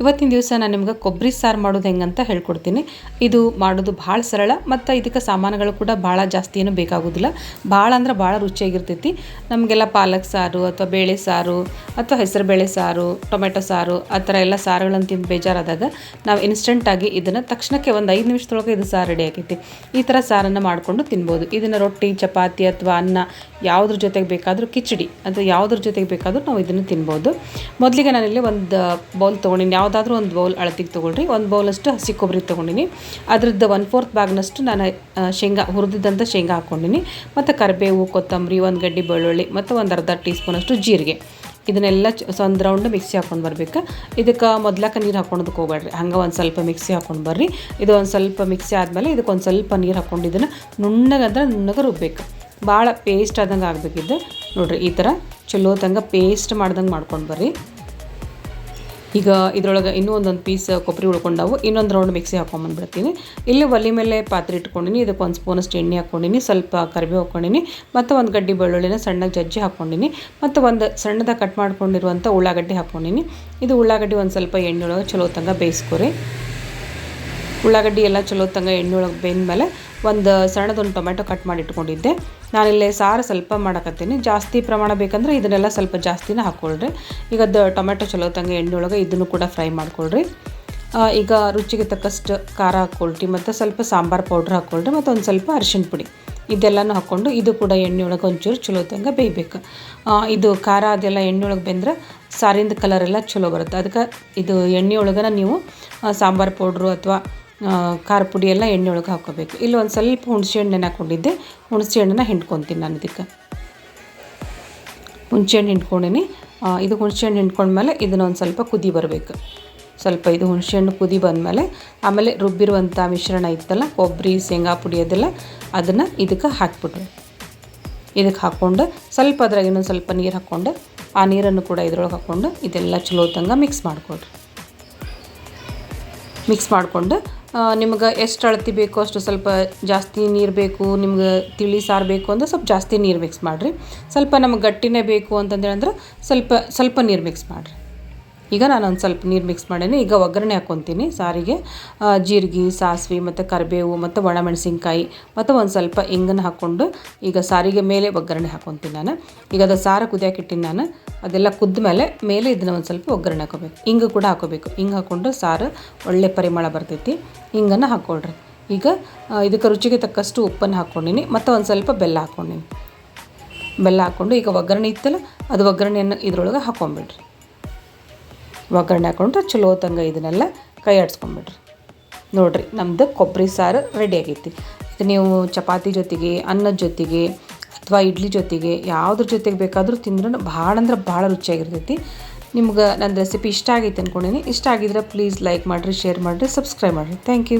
ಇವತ್ತಿನ ದಿವಸ ನಾನು ನಿಮ್ಗೆ ಕೊಬ್ಬರಿ ಸಾರು ಮಾಡೋದು ಹೆಂಗಂತ ಹೇಳ್ಕೊಡ್ತೀನಿ. ಇದು ಮಾಡೋದು ಭಾಳ ಸರಳ ಮತ್ತು ಇದಕ್ಕೆ ಸಾಮಾನುಗಳು ಕೂಡ ಭಾಳ ಜಾಸ್ತಿ ಏನು ಬೇಕಾಗೋದಿಲ್ಲ. ಭಾಳ ಅಂದ್ರೆ ಭಾಳ ರುಚಿಯಾಗಿರ್ತೈತಿ. ನಮಗೆಲ್ಲ ಪಾಲಕ್ ಸಾರು ಅಥವಾ ಬೇಳೆ ಸಾರು ಅಥವಾ ಹೆಸರು ಬೇಳೆ ಸಾರು, ಟೊಮೆಟೊ ಸಾರು, ಆ ಥರ ಎಲ್ಲ ಸಾರುಗಳನ್ನು ತಿಂದು ಬೇಜಾರಾದಾಗ ನಾವು ಇನ್ಸ್ಟೆಂಟಾಗಿ ಇದನ್ನು ತಕ್ಷಣಕ್ಕೆ ಒಂದು ಐದು ನಿಮಿಷದೊಳಗೆ ಇದು ಸಾರು ರೆಡಿ ಆಗೈತಿ. ಈ ಥರ ಸಾರನ್ನು ಮಾಡಿಕೊಂಡು ತಿನ್ಬೋದು. ಇದನ್ನು ರೊಟ್ಟಿ, ಚಪಾತಿ ಅಥವಾ ಅನ್ನ ಯಾವುದ್ರ ಜೊತೆಗೆ ಬೇಕಾದರೂ ಕಿಚಡಿ ಅಥವಾ ಯಾವುದ್ರ ಜೊತೆಗೆ ಬೇಕಾದರೂ ನಾವು ಇದನ್ನು ತಿನ್ಬೋದು. ಮೊದಲಿಗೆ ನಾನಿಲ್ಲಿ ಒಂದು ಬೌಲ್ ತೊಗೊಂಡಿನಿ. ಯಾವುದಾದ್ರೂ ಒಂದು ಬೌಲ್ ಅಳತಿಗೆ ತೊಗೊಳ್ರಿ. ಒಂದು ಬೌಲಷ್ಟು ಹಸಿ ಕೊಬ್ಬರಿ ತೊಗೊಂಡಿನಿ. ಅದ್ರದ್ದು ಒನ್ ಫೋರ್ತ್ ಬ್ಯಾಗ್ನಷ್ಟು ನಾನು ಶೇಂಗಾ ಹುರಿದಿದ್ದಂಥ ಶೇಂಗಾ ಹಾಕ್ಕೊಂಡಿನಿ ಮತ್ತು ಕರಿಬೇವು, ಕೊತ್ತಂಬರಿ, ಒಂದು ಗಡ್ಡಿ ಬೆಳ್ಳುಳ್ಳಿ, ಮತ್ತು ಒಂದು ಅರ್ಧ ಟೀ ಸ್ಪೂನಷ್ಟು ಜೀರಿಗೆ. ಇದನ್ನೆಲ್ಲ ಒಂದು ರೌಂಡ್ ಮಿಕ್ಸಿ ಹಾಕೊಂಡು ಬರ್ಬೇಕು. ಇದಕ್ಕೆ ಮೊದ್ಲಕ್ಕೆ ನೀರು ಹಾಕೊಳೋದಕ್ಕೆ ಹೋಗ್ಬೇಡ್ರಿ ಹಂಗೆ ಒಂದು ಸ್ವಲ್ಪ ಮಿಕ್ಸಿ ಹಾಕೊಂಡು ಬರ್ರಿ. ಇದು ಒಂದು ಸ್ವಲ್ಪ ಮಿಕ್ಸಿ ಆದಮೇಲೆ ಇದಕ್ಕೆ ಒಂದು ಸ್ವಲ್ಪ ನೀರು ಹಾಕ್ಕೊಂಡಿದ್ದನ್ನು ಇದನ್ನು ನುಣ್ಣಗಂದ್ರೆ ನುಣ್ಣಗೆ ರುಬ್ಬೇಕು. ಭಾಳ ಪೇಸ್ಟ್ ಆದಂಗೆ ಆಗಬೇಕಿದ್ದು. ನೋಡಿರಿ, ಈ ಥರ ಚಲೋ ತಂಗ ಪೇಸ್ಟ್ ಮಾಡ್ದಂಗೆ ಮಾಡ್ಕೊಂಡು ಬರ್ರಿ. ಈಗ ಇದರೊಳಗೆ ಇನ್ನೂ ಒಂದೊಂದು ಪೀಸ್ ಕೊಬ್ಬರಿ ಉಳ್ಕೊಂಡವು ಇನ್ನೊಂದು ರೌಂಡ್ ಮಿಕ್ಸಿ ಹಾಕೊಂಬಂದ್ಬಿಡ್ತೀನಿ. ಇಲ್ಲಿ ಒಲೆ ಮೇಲೆ ಪಾತ್ರೆ ಇಟ್ಕೊಂಡಿನಿ, ಇದಕ್ಕೆ ಒಂದು ಸ್ಪೂನಷ್ಟು ಎಣ್ಣೆ ಹಾಕ್ಕೊಂಡಿನಿ ಸ್ವಲ್ಪ ಕರಿಬೇವು ಹಾಕ್ಕೊಂಡಿನಿ ಮತ್ತು ಒಂದು ಗಡ್ಡಿ ಬೆಳ್ಳುಳ್ಳಿನ ಸಣ್ಣಗೆ ಜಜ್ಜಿ ಹಾಕ್ಕೊಂಡಿನಿ ಮತ್ತು ಒಂದು ಸಣ್ಣದಾಗಿ ಕಟ್ ಮಾಡ್ಕೊಂಡಿರುವಂಥ ಉಳ್ಳಾಗಡ್ಡಿ ಹಾಕ್ಕೊಂಡಿನಿ ಇದು ಉಳ್ಳಾಗಡ್ಡಿ ಒಂದು ಸ್ವಲ್ಪ ಎಣ್ಣೆ ಒಳಗೆ ಚಲೋ ತಂಗ ಬೇಯಿಸ್ಕೊರಿ. ಉಳ್ಳಾಗಡ್ಡಿ ಎಲ್ಲ ಚಲೋ ತಂಗ ಎಣ್ಣೆ ಒಳಗೆ ಬೇಯ್ದ್ಮೇಲೆ ಒಂದು ಸಣ್ಣದೊಂದು ಟೊಮೆಟೊ ಕಟ್ ಮಾಡಿ ಇಟ್ಕೊಂಡಿದ್ದೆ. ನಾನಿಲ್ಲಿ ಸಾರು ಸ್ವಲ್ಪ ಮಾಡಕತ್ತೀನಿ. ಜಾಸ್ತಿ ಪ್ರಮಾಣ ಬೇಕಂದ್ರೆ ಇದನ್ನೆಲ್ಲ ಸ್ವಲ್ಪ ಜಾಸ್ತಿನ ಹಾಕ್ಕೊಳ್ರಿ. ಈಗ ಅದು ಟೊಮೆಟೊ ಚಲೋ ತಂಗೆ ಎಣ್ಣೆ ಒಳಗೆ ಇದನ್ನು ಕೂಡ ಫ್ರೈ ಮಾಡ್ಕೊಳ್ರಿ. ಈಗ ರುಚಿಗೆ ತಕ್ಕಷ್ಟು ಖಾರ ಹಾಕ್ಕೊಳ್ರಿ, ಮತ್ತು ಸ್ವಲ್ಪ ಸಾಂಬಾರು ಪೌಡ್ರ್ ಹಾಕ್ಕೊಳ್ರಿ, ಮತ್ತು ಒಂದು ಸ್ವಲ್ಪ ಅರಿಶಿಣ ಪುಡಿ. ಇದೆಲ್ಲನೂ ಹಾಕ್ಕೊಂಡು ಇದು ಕೂಡ ಎಣ್ಣೆ ಒಳಗೆ ಒಂಚೂರು ಚಲೋ ತಂಗ ಬೇಯಬೇಕು. ಇದು ಖಾರ ಅದೆಲ್ಲ ಎಣ್ಣೆ ಒಳಗೆ ಬೆಂದ್ರೆ ಸಾರಿಂದ ಕಲರ್ ಎಲ್ಲ ಚಲೋ ಬರುತ್ತೆ. ಅದಕ್ಕೆ ಇದು ಎಣ್ಣೆ ಒಳಗನ ನೀವು ಸಾಂಬಾರು ಪೌಡ್ರು ಅಥವಾ ಖಾರ ಪುಡಿ ಎಲ್ಲ ಎಣ್ಣೆ ಒಳಗೆ ಹಾಕೋಬೇಕು ಇಲ್ಲಿ ಒಂದು ಸ್ವಲ್ಪ ಹುಣಸೆ ಹಣ್ಣನ್ನು ಹಾಕ್ಕೊಂಡಿದ್ದೆ ಹುಣಸೆ ಹಣ್ಣನ್ನ ಹಿಂಡ್ಕೊತೀನಿ ನಾನು ಇದಕ್ಕೆ. ಹುಣಸೆ ಹಣ್ಣು ಹಿಂಡ್ಕೊಂಡಿನಿ. ಇದು ಹುಣಸೆ ಹಣ್ಣು ಹಿಂಡ್ಕೊಂಡ್ಮೇಲೆ ಇದನ್ನ ಒಂದು ಸ್ವಲ್ಪ ಕುದಿ ಬರಬೇಕು. ಸ್ವಲ್ಪ ಇದು ಹುಣಸೆ ಹಣ್ಣು ಕುದಿ ಬಂದಮೇಲೆ ಆಮೇಲೆ ರುಬ್ಬಿರುವಂಥ ಮಿಶ್ರಣ ಇತ್ತಲ್ಲ, ಕೊಬ್ಬರಿ, ಶೇಂಗಾ ಪುಡಿ ಅದೆಲ್ಲ ಅದನ್ನು ಇದಕ್ಕೆ ಹಾಕ್ಬಿಟ್ರು. ಇದಕ್ಕೆ ಹಾಕ್ಕೊಂಡು ಸ್ವಲ್ಪ ಅದ್ರಾಗ ಇನ್ನೊಂದು ಸ್ವಲ್ಪ ನೀರು ಹಾಕ್ಕೊಂಡು ಆ ನೀರನ್ನು ಕೂಡ ಇದ್ರೊಳಗೆ ಹಾಕ್ಕೊಂಡು ಇದೆಲ್ಲ ಚಲೋ ತಂಗ ಮಿಕ್ಸ್ ಮಾಡಿಕೊಡ್ರಿ ಮಿಕ್ಸ್ ಮಾಡಿಕೊಂಡು ನಿಮ್ಗೆ ಎಷ್ಟು ಅಳತಿ ಬೇಕೋ ಅಷ್ಟು ಸ್ವಲ್ಪ ಜಾಸ್ತಿ ನೀರು ಬೇಕು, ನಿಮ್ಗೆ ತಿಳಿ ಸಾರು ಬೇಕು ಅಂದ್ರೆ ಸ್ವಲ್ಪ ಜಾಸ್ತಿ ನೀರು ಮಿಕ್ಸ್ ಮಾಡಿರಿ. ಸ್ವಲ್ಪ ನಮ್ಗೆ ಗಟ್ಟಿನೇ ಬೇಕು ಅಂತಂದೇಳಂದ್ರೆ ಸ್ವಲ್ಪ ಸ್ವಲ್ಪ ನೀರು ಮಿಕ್ಸ್ ಮಾಡಿರಿ. ಈಗ ನಾನು ಒಂದು ಸ್ವಲ್ಪ ನೀರು ಮಿಕ್ಸ್ ಮಾಡೇನೆ. ಈಗ ಒಗ್ಗರಣೆ ಹಾಕ್ಕೊತೀನಿ ಸಾರಿಗೆ. ಜೀರಿಗೆ, ಸಾಸಿವೆ ಮತ್ತು ಕರಿಬೇವು ಮತ್ತು ಒಣಮೆಣಸಿನ್ಕಾಯಿ ಮತ್ತು ಒಂದು ಸ್ವಲ್ಪ ಇಂಗನ್ನು ಹಾಕ್ಕೊಂಡು ಈಗ ಸಾರಿಗೆ ಮೇಲೆ ಒಗ್ಗರಣೆ ಹಾಕ್ಕೊತೀನಿ ನಾನು. ಈಗ ಅದು ಸಾರ ಕುದಿಯಾಕಿಟ್ಟಿನಿ ನಾನು. ಅದೆಲ್ಲ ಕುದ್ದ ಮೇಲೆ ಮೇಲೆ ಇದನ್ನು ಒಂದು ಸ್ವಲ್ಪ ಒಗ್ಗರಣೆ ಹಾಕೋಬೇಕು. ಇಂಗು ಕೂಡ ಹಾಕೋಬೇಕು. ಹಿಂಗೆ ಹಾಕ್ಕೊಂಡು ಸಾರು ಒಳ್ಳೆ ಪರಿಮಳ ಬರ್ತೈತಿ. ಹಿಂಗನ್ನು ಹಾಕ್ಕೊಳ್ರಿ ಈಗ ಇದಕ್ಕೆ ರುಚಿಗೆ ತಕ್ಕಷ್ಟು ಉಪ್ಪನ್ನು ಹಾಕ್ಕೊಂಡಿನಿ ಮತ್ತು ಒಂದು ಸ್ವಲ್ಪ ಬೆಲ್ಲ ಹಾಕ್ಕೊಂಡಿನಿ ಬೆಲ್ಲ ಹಾಕ್ಕೊಂಡು ಈಗ ಒಗ್ಗರಣೆ ಇತ್ತಲ್ಲ, ಅದು ಒಗ್ಗರಣೆಯನ್ನು ಇದ್ರೊಳಗೆ ಹಾಕ್ಕೊಂಬಿಡ್ರಿ ಒಗ್ಗರಣೆ ಹಾಕೊಂಡ್ರೆ ಚಲೋ ತಂಗ ಇದನ್ನೆಲ್ಲ ಕೈ ಆಡಿಸ್ಕೊಂಬಿಡ್ರಿ. ನೋಡಿರಿ ನಮ್ಮದು ಕೊಬ್ಬರಿ ಸಾರು ರೆಡಿ ಆಗೈತಿ. ಇದು ನೀವು ಚಪಾತಿ ಜೊತೆಗೆ, ಅನ್ನದ ಜೊತೆಗೆ ಅಥವಾ ಇಡ್ಲಿ ಜೊತೆಗೆ ಯಾವುದ್ರ ಜೊತೆಗೆ ಬೇಕಾದರೂ ತಿಂದ್ರೆ ಭಾಳ ಅಂದ್ರೆ ಭಾಳ ರುಚಿಯಾಗಿರ್ತೈತಿ. ನಿಮ್ಗೆ ನನ್ನ ರೆಸಿಪಿ ಇಷ್ಟ ಆಗೈತೆ ಅಂದ್ಕೊಂಡಿನಿ ಇಷ್ಟ ಆಗಿದ್ರೆ ಪ್ಲೀಸ್ ಲೈಕ್ ಮಾಡಿರಿ ಶೇರ್ ಮಾಡಿರಿ ಸಬ್ಸ್ಕ್ರೈಬ್ ಮಾಡಿರಿ. Thank you